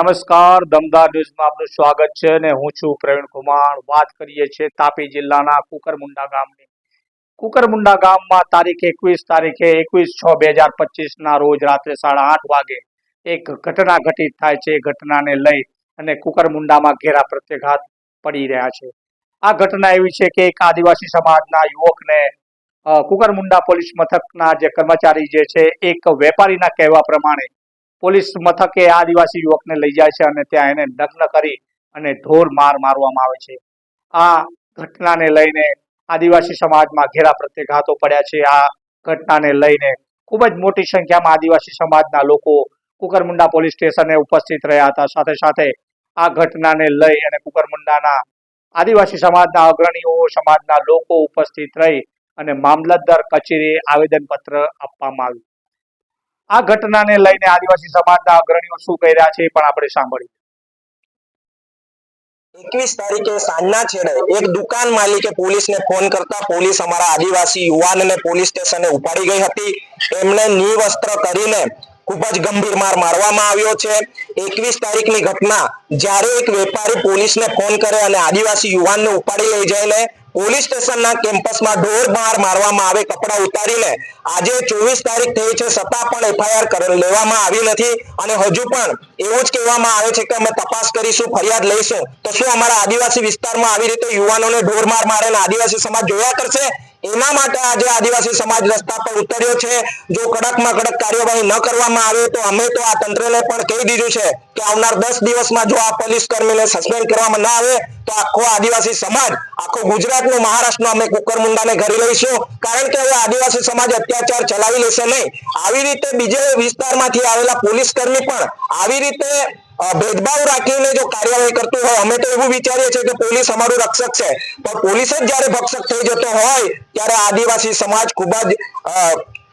નમસ્કાર, દમદાર ન્યૂઝમાં આપનું સ્વાગત છે અને હું છું પ્રવીણ કુમાર. વાત કરીએ છીએ તાપી જિલ્લાના કુકરમુંડા ગામની. કુકરમુંડા ગામમાં તારીખ એકવીસ તારીખે એકવીસ છ બે હજાર પચીસના રોજ રાત્રે સાડા આઠ વાગે એક ઘટના ઘટિત થાય છે. ઘટનાને લઈ અને કુકરમુંડામાં ઘેરા પ્રત્યાઘાત પડી રહ્યા છે. આ ઘટના એવી છે કે એક આદિવાસી સમાજના યુવકને કુકરમુંડા પોલીસ મથકના જે કર્મચારી જે છે, એક વેપારીના કહેવા પ્રમાણે પોલીસ મથકે આદિવાસી યુવકને લઈ જાય છે અને ત્યાં એને નગ્ન કરી અને ઢોર માર મારવામાં આવે છે. આ ઘટનાને લઈને આદિવાસી સમાજમાં ઘેરા પ્રત્યાઘાતો પડ્યા છે. આ ઘટનાને લઈને ખૂબ જ મોટી સંખ્યામાં આદિવાસી સમાજના લોકો કુકરમુંડા પોલીસ સ્ટેશને ઉપસ્થિત રહ્યા હતા. સાથે સાથે આ ઘટનાને લઈ અને કુકરમુંડાના આદિવાસી સમાજના અગ્રણીઓ, સમાજના લોકો ઉપસ્થિત રહી અને મામલતદાર કચેરીએ આવેદનપત્ર આપવામાં આવ્યું. આ ઘટનાને લઈને આદિવાસી સમાજના અગ્રણીઓ શું કહી રહ્યા છે એ પણ આપણે સાંભળ્યું એકવીસ તારીખે સાંજના છેડે એક દુકાન માલિકે પોલીસને ફોન કરતા પોલીસ અમારા આદિવાસી યુવાનને પોલીસ સ્ટેશને ઉપાડી ગઈ હતી. એમને નિવસ્ત્ર કરીને ખૂબ જ ગંભીર માર મારવામાં આવ્યો છે. એકવીસ તારીખની ઘટના, જ્યારે એક વેપારી પોલીસને ફોન કરે અને આદિવાસી યુવાનને ઉપાડી લઈ જઈને પોલીસ સ્ટેશનના કેમ્પસમાં ઢોર માર મારવામાં આવે, કપડા ઉતારીને. આજે ચોવીસ તારીખ થઈ છે છતાં પણ એફઆઈઆર લેવામાં આવી નથી અને હજુ પણ એવું જ કહેવામાં આવે છે કે અમે તપાસ કરીશું, ફરિયાદ લઈશું. તો શું અમારા આદિવાસી વિસ્તારમાં આવી રીતે યુવાનોને ઢોર માર મારે આદિવાસી સમાજ જોયા કરશે? એના માટે આજે આદિવાસી સમાજ રસ્તા પર ઉતર્યો છે. જો કડકમાં કડક કાર્યવાહી ન કરવામાં આવે તો અમે તો આ તંત્રને પણ કહી દીધું છે કે આવનાર દસ દિવસમાં જો આ પોલીસ કર્મીને સસ્પેન્ડ કરવામાં ના આવે તો આખો આદિવાસી સમાજ, આખો ગુજરાતનું મહારાષ્ટ્રનું અમે કુકરમુંડાને ઘરે લઈશું. કારણ કે હવે આદિવાસી સમાજ અત્યાચાર ચલાવી લેશે નહીં. આવી રીતે બીજે વિસ્તારમાંથી આવેલા પોલીસ કર્મી પણ આવી રીતે ભેદભાવ રાખીને જો કાર્યવાહી કરતું હોય, અમે તો એવું વિચારીએ છીએ કે પોલીસ અમારું રક્ષક છે. પણ પોલીસ જ જયારે ભક્ષક થઈ જતો હોય, ત્યારે આદિવાસી સમાજ ખૂબ જ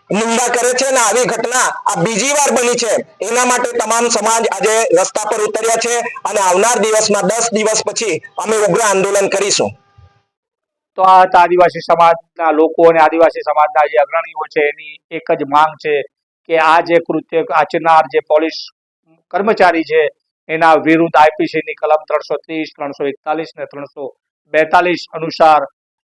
નિંદા કરે છે અને આવી ઘટના આ બીજી વાર બની છે. એના માટે તમામ સમાજ આજે રસ્તા પર ઉતર્યા છે અને આવનાર દિવસમાં દસ દિવસ પછી અમે ઉગ્ર આંદોલન કરીશું. તો આ આદિવાસી સમાજના લોકો અને આદિવાસી સમાજના જે અગ્રણીઓ છે, એની એક જ માંગ છે કે આ જે કૃત્ય આચરનાર જે પોલીસ કર્મચારી છે, એના વિરુદ્ધ આઈપીસીની કલમ ત્રણસો ત્રીસ, ત્રણસો એકતાલીસ ને ત્રણસો બેતાલીસ અનુસાર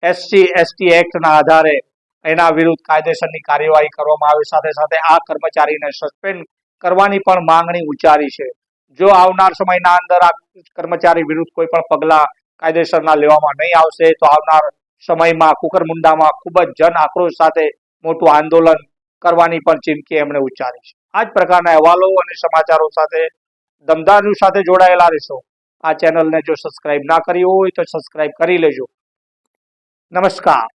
એસસી, એસટી એક્ટના આધારે એના વિરુદ્ધ કાયદેસરની કાર્યવાહી કરવામાં આવે સાથે સાથે આ કર્મચારીને સસ્પેન્ડ કરવાની પણ માંગણી ઉચ્ચારી છે. જો આવનાર સમયના અંદર આ કર્મચારી વિરુદ્ધ કોઈ પણ પગલાં કાયદેસરના લેવામાં નહીં આવશે, તો આવનાર સમયમાં કુકરમુંડામાં ખૂબ જ જન આક્રોશ સાથે મોટું આંદોલન કરવાની પણ ચીમકી એમણે ઉચ્ચારી છે. આ જ પ્રકારના અહેવાલો અને સમાચારો સાથે દમદાર ન્યૂઝ સાથે જોડાયેલા રહેશો. આ ચેનલને જો સબસ્ક્રાઇબ ના કરી હોય તો સબસ્ક્રાઇબ કરી લેજો. નમસ્કાર.